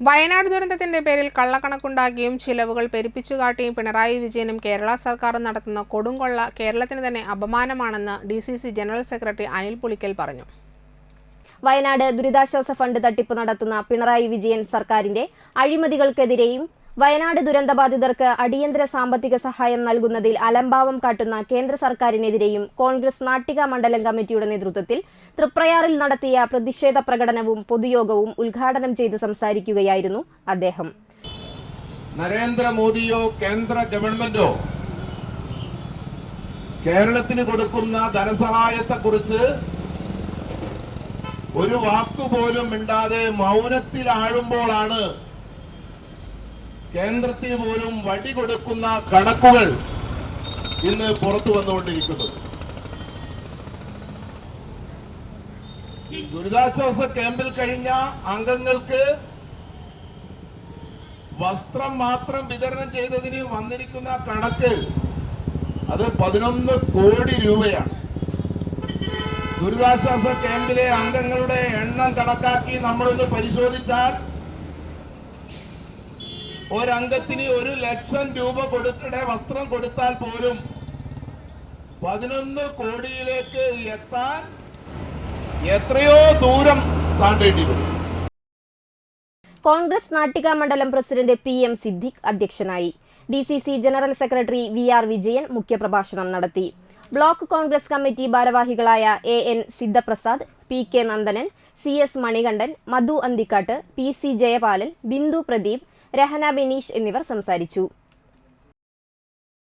വയനാട് ദുരന്തത്തിന്റെ പേരിൽ കള്ളക്കണക്കുണ്ടാക്കിയും ചിലവുകൾ പെരുപ്പിച്ചു കാട്ടിയും പിണറായി വിജയനും കേരള സർക്കാരും നടത്തുന്ന കൊടുങ്കൊള്ള കേരളത്തിന് തന്നെ അപമാനമാണെന്ന് D general secretary Anil Pulikkal പറഞ്ഞു. വയനാട് ദുരിതാശ്വാസ ഫണ്ട് തട്ടിപ്പ് നടത്തുന്ന പിണറായി വിജയൻ സർക്കാരിന്റെ അഴിമതികൾക്കെതിരെയും വയനാട് ദുരന്തബാധിതർക്ക് അടിയന്തര സാമ്പത്തിക സഹായം നൽകുന്നതിൽ അലംഭാവം കാട്ടുന്ന കേന്ദ്ര സർക്കാരിനെതിരെയും കോൺഗ്രസ് നാട്ടിക മണ്ഡലം കമ്മിറ്റിയുടെ നേതൃത്വത്തിൽ തൃപ്രയാറിൽ നടത്തിയ പ്രതിഷേധ പ്രകടനവും പൊതുയോഗവും ഉദ്ഘാടനം ചെയ്ത് സംസാരിക്കുകയായിരുന്നു അദ്ദേഹം. നരേന്ദ്രമോദിയോ കേന്ദ്ര ഗവൺമെന്റോ കേരളത്തിന് കൊടുക്കുന്ന ധനസഹായത്തെക്കുറിച്ച് ഒരു വാക്കുപോലും മിണ്ടാതെ മൗനത്തിലാഴുമ്പോഴാണ് കേന്ദ്രത്തിന് പോലും വടി കൊടുക്കുന്ന കണക്കുകൾ ഇന്ന് പുറത്തു വന്നുകൊണ്ടിരിക്കുന്നത് ദുരിതാശ്വാസ ക്യാമ്പിൽ കഴിഞ്ഞ അംഗങ്ങൾക്ക് വസ്ത്രം മാത്രം വിതരണം ചെയ്തതിന് വന്നിരിക്കുന്ന കണക്ക് അത് പതിനൊന്ന് കോടി രൂപയാണ്. ദുരിതാശ്വാസ ക്യാമ്പിലെ അംഗങ്ങളുടെ എണ്ണം കണക്കാക്കി നമ്മളൊന്ന് പരിശോധിച്ചാൽ ഒരംഗത്തിന് ഒരു ലക്ഷം രൂപ കൊടുത്തിടെ വസ്ത്രം കൊടുത്താൽ പോലും പതിനൊന്ന് കോടിയിലേക്ക് എത്താൻ എത്രയോ ദൂരം താണ്ടേണ്ടി വരും. കോൺഗ്രസ് നാട്ടിക മണ്ഡലം പ്രസിഡന്റ് പി എം സിദ്ദിഖ് അധ്യക്ഷനായി. D C C general secretary V R Vijayan മുഖ്യപ്രഭാഷണം നടത്തി. ബ്ലോക്ക് കോൺഗ്രസ് കമ്മിറ്റി ഭാരവാഹികളായ A N Sidhaprasad P K Nandanan C S Manikandan Madhu Anthikkad P C Jayapalan Bindu Pradeep Rahana Bineesh എന്നിവർ സംസാരിച്ചു